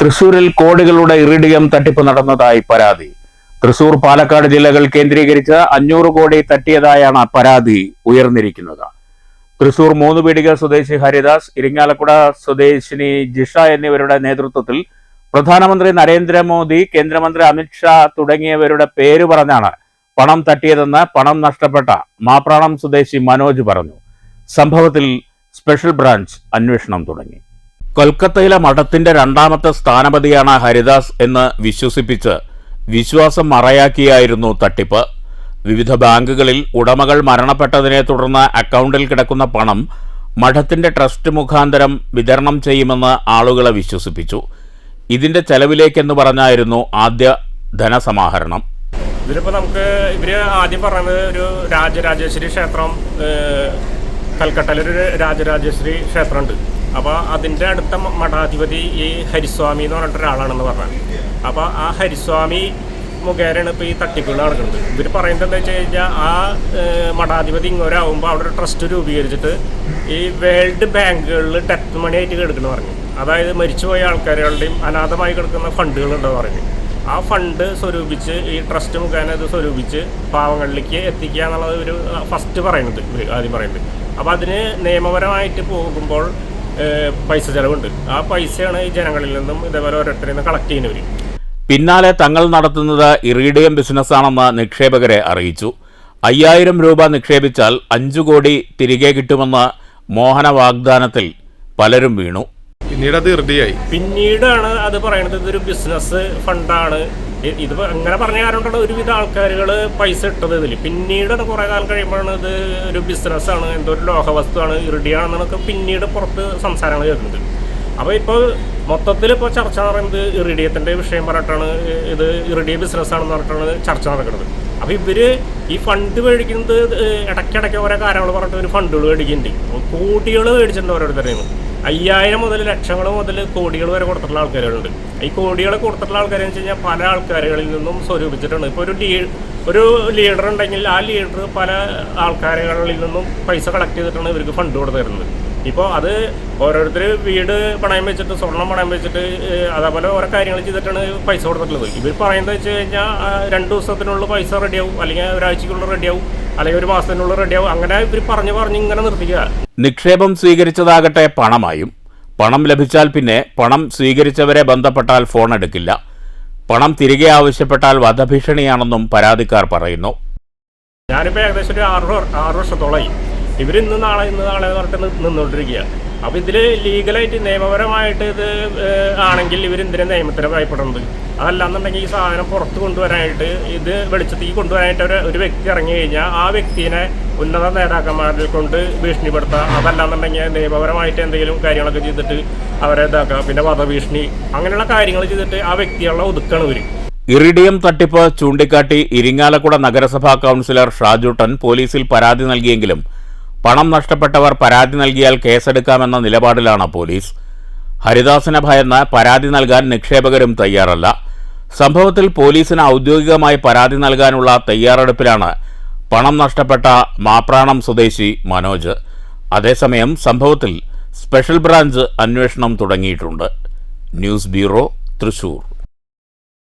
തൃശൂരിൽ കോടികളുടെ ഇറിഡിയം തട്ടിപ്പ് നടന്നതായി പരാതി. തൃശൂർ പാലക്കാട് ജില്ലകൾ കേന്ദ്രീകരിച്ച് അഞ്ഞൂറ് കോടി തട്ടിയതായാണ് പരാതി ഉയർന്നിരിക്കുന്നത്. തൃശൂർ മൂന്ന് പീടിക സ്വദേശി ഹരിദാസ് ഇരിങ്ങാലക്കുട സ്വദേശിനി ജിഷ എന്നിവരുടെ നേതൃത്വത്തിൽ പ്രധാനമന്ത്രി നരേന്ദ്രമോദി കേന്ദ്രമന്ത്രി അമിത്ഷാ തുടങ്ങിയവരുടെ പേര് പറഞ്ഞാണ് പണം തട്ടിയതെന്ന് പണം നഷ്ടപ്പെട്ട മാപ്രാണം സ്വദേശി മനോജ് പറഞ്ഞു. സംഭവത്തിൽ സ്പെഷ്യൽ ബ്രാഞ്ച് അന്വേഷണം തുടങ്ങി. കൊൽക്കത്തയിലെ മഠത്തിന്റെ രണ്ടാമത്തെ സ്ഥാനപതിയാണ് ഹരിദാസ് എന്ന് വിശ്വസിപ്പിച്ച് വിശ്വാസം മറയാക്കിയായിരുന്നു തട്ടിപ്പ്. വിവിധ ബാങ്കുകളിൽ ഉടമകൾ മരണപ്പെട്ടതിനെ തുടർന്ന് അക്കൗണ്ടിൽ കിടക്കുന്ന പണം മഠത്തിന്റെ ട്രസ്റ്റ് മുഖാന്തരം വിതരണം ചെയ്യുമെന്ന് ആളുകളെ വിശ്വസിപ്പിച്ചു. ഇതിന്റെ ചെലവിലേക്കെന്ന് പറഞ്ഞായിരുന്നു ആദ്യ ധനസമാഹരണം. ഇതിലിപ്പോൾ നമുക്ക് ഇവർ ആദ്യം പറഞ്ഞത് ഒരു രാജരാജേശ്വരി ക്ഷേത്രം കൽക്കട്ടയിലൊരു രാജരാജേശ്വരി ക്ഷേത്രമുണ്ട്. അപ്പോൾ അതിന്റെ അടുത്ത മഠാധിപതി ഈ ഹരിസ്വാമി എന്ന് പറഞ്ഞിട്ട് ഒരാളാണെന്ന് പറഞ്ഞത്. അപ്പോൾ ആ ഹരിസ്വാമി മുഖേനയാണ് ഇപ്പോൾ ഈ തട്ടിപ്പുകൾ നടക്കുന്നത്. ഇവർ പറയുന്നത് എന്താ വെച്ച് കഴിഞ്ഞാൽ ആ മഠാധിപതി ഇങ്ങോരാകുമ്പോൾ അവിടെ ഒരു ട്രസ്റ്റ് രൂപീകരിച്ചിട്ട് ഈ വേൾഡ് ബാങ്കുകളിൽ ഡെത്ത് മണി ആയിട്ട് കിടക്കുന്നു പറഞ്ഞു. അതായത് മരിച്ചുപോയ ആൾക്കാരുകളുടെയും അനാഥമായി കിടക്കുന്ന ഫണ്ടുകളുണ്ടെന്ന് പറഞ്ഞു. ആ ഫണ്ട് സ്വരൂപിച്ച് ഈ ട്രസ്റ്റ് മുഖേന ഇത് സ്വരൂപിച്ച് പാവങ്ങളിലേക്ക് എത്തിക്കുക എന്നുള്ളത് ഒരു ഫസ്റ്റ് പറയുന്നത് ഇവർ ആദ്യം പറയുന്നത്. അപ്പോൾ അതിന് നിയമപരമായിട്ട് പോകുമ്പോൾ പൈസ ചെലവുണ്ട്. ആ പൈസയാണ് ഈ ജനങ്ങളിൽ നിന്നും ഇതേപോലെ ഓരോരുത്തരിൽ നിന്ന് കളക്ട് ചെയ്യുന്നവർ പിന്നാലെ തങ്ങൾ നടത്തുന്നത് ഇറീഡിയം ബിസിനസ്സാണെന്ന് നിക്ഷേപകരെ അറിയിച്ചു. അയ്യായിരം രൂപ നിക്ഷേപിച്ചാൽ അഞ്ചു കോടി തിരികെ കിട്ടുമെന്ന മോഹന വാഗ്ദാനത്തിൽ പലരും വീണു. പിന്നീട് അത് ഇറുതിയായി പിന്നീടാണ് അത് പറയുന്നത് ഇതൊരു ബിസിനസ് ഫണ്ടാണ് ഇത് അങ്ങനെ പറഞ്ഞ കാരണമാണ് ഒരുവിധ ആൾക്കാരുകൾ പൈസ ഇട്ടത് ഇതിൽ പിന്നീട് കുറേ കാലം കഴിയുമ്പോഴാണ് ഇത് ഒരു ബിസിനസ്സാണ് എന്തോ ഒരു ലോഹവസ്തുവാണ് ഇറിഡിയാണെന്നൊക്കെ പിന്നീട് പുറത്ത് സംസാരങ്ങൾ കേൾക്കുന്നത് അപ്പോൾ ഇപ്പോൾ മൊത്തത്തിൽ ഇപ്പോൾ ചർച്ച പറയുന്നത് ഇറിഡിയത്തിന്റെ വിഷയം പറഞ്ഞിട്ടാണ് ഇത് ഇറിഡിയ ബിസിനസ്സാണെന്ന് പറഞ്ഞിട്ടാണ് ചർച്ച നടക്കുന്നത്. അപ്പോൾ ഇവർ ഈ ഫണ്ട് മേടിക്കുന്നത് ഇടയ്ക്കിടയ്ക്ക് ഓരോ കാര്യങ്ങൾ പറഞ്ഞിട്ട് ഒരു ഫണ്ടുകൾ മേടിക്കുന്നുണ്ട്. കോടികൾ മേടിച്ചിട്ടുണ്ട് ഓരോരുത്തരെയും അയ്യായിരം മുതൽ ലക്ഷങ്ങൾ മുതൽ കോടികൾ വരെ കൊടുത്തിട്ടുള്ള ആൾക്കാരുണ്ട്. ഈ കോടികൾ കൊടുത്തിട്ടുള്ള ആൾക്കാരെന്ന് വെച്ച് കഴിഞ്ഞാൽ പല ആൾക്കാരുകളിൽ നിന്നും സ്വരൂപിച്ചിട്ടുണ്ട്. ഇപ്പോൾ ഒരു ലീ ഒരു ലീഡർ ഉണ്ടെങ്കിൽ ആ ലീഡർ പല ആൾക്കാരുകളിൽ നിന്നും പൈസ കളക്ട് ചെയ്തിട്ടാണ് ഇവർക്ക് ഫണ്ട് കൊടുത്തു തരുന്നത് ഇപ്പോൾ അത് ഓരോരുത്തർ വീട് പണയം വെച്ചിട്ട് സ്വർണം പണയം വെച്ചിട്ട് അതേപോലെ ഓരോ കാര്യങ്ങൾ ചെയ്തിട്ടാണ് പൈസ കൊടുത്തിട്ടുള്ളത്. ഇവർ പറയുന്നത് വെച്ച് കഴിഞ്ഞാൽ രണ്ട് ദിവസത്തിനുള്ളിൽ പൈസ റെഡിയാവും അല്ലെങ്കിൽ ഒരാഴ്ചക്കുള്ളിൽ റെഡിയാവും. അല്ലെങ്കിൽ ഒരു മാസത്തിനുള്ള റെഡിയാവും. അങ്ങനെ ഇവർ പറഞ്ഞു പറഞ്ഞ് ഇങ്ങനെ നിർത്തിക്കുക. നിക്ഷേപം സ്വീകരിച്ചതാകട്ടെ പണമായും. പണം ലഭിച്ചാൽ പിന്നെ പണം സ്വീകരിച്ചവരെ ബന്ധപ്പെട്ടാൽ ഫോൺ എടുക്കില്ല. പണം തിരികെ ആവശ്യപ്പെട്ടാൽ വധഭീഷണിയാണെന്നും പരാതിക്കാർ പറയുന്നു. ഞാനിപ്പോൾ ഏകദേശം ഒരു ആറ് ആറ് വർഷത്തോളമായി ഇവർ ഇന്ന് നാളെ ഇന്ന് നാളെ എന്ന് പറഞ്ഞിട്ട് നിന്നുകൊണ്ടിരിക്കുക അപ്പോൾ ഇതിൽ ലീഗലായിട്ട് നിയമപരമായിട്ട് ഇത് ആണെങ്കിൽ ഇവർ എന്തിനാ നിയമത്തിന് ഭയപ്പെടുന്നത്? അതല്ലാന്നുണ്ടെങ്കിൽ ഈ സാധനം പുറത്ത് കൊണ്ടുവരാനായിട്ട് ഇത് വെളിച്ചത്തേക്ക് കൊണ്ടുവരാനായിട്ട് ഒരു ഒരു വ്യക്തി ഇറങ്ങി കഴിഞ്ഞാൽ ആ വ്യക്തിനെ ഉന്നത നേതാക്കന്മാരിൽ കൊണ്ട് ഭീഷണിപ്പെടുത്തുക അതല്ലാന്നുണ്ടെങ്കിൽ നിയമപരമായിട്ട് എന്തെങ്കിലും കാര്യങ്ങളൊക്കെ ചെയ്തിട്ട് അവരെ ഇതാക്കുക പിന്നെ വധഭീഷണി അങ്ങനെയുള്ള കാര്യങ്ങൾ ചെയ്തിട്ട് ആ വ്യക്തികളെ ഒതുക്കണം ഇവർ ഇറിഡിയം തട്ടിപ്പ് ചൂണ്ടിക്കാട്ടി ഇരിങ്ങാലക്കുട നഗരസഭാ കൗൺസിലർ ഷാജുട്ടൻ പോലീസിൽ പരാതി നൽകിയെങ്കിലും പണം നഷ്ടപ്പെട്ടവർ പരാതി നൽകിയാൽ കേസെടുക്കാമെന്ന നിലപാടിലാണ് പോലീസ്. ഹരിദാസിനെ ഭയന്ന് പരാതി നൽകാൻ നിക്ഷേപകരും തയ്യാറല്ല. സംഭവത്തിൽ പോലീസിന് ഔദ്യോഗികമായി പരാതി നൽകാനുള്ള തയ്യാറെടുപ്പിലാണ് പണം നഷ്ടപ്പെട്ട മാപ്രാണം സ്വദേശി മനോജ്. അതേസമയം സംഭവത്തിൽ സ്പെഷ്യൽ ബ്രാഞ്ച് അന്വേഷണം തുടങ്ങിയിട്ടുണ്ട്. News bureau Thrissur.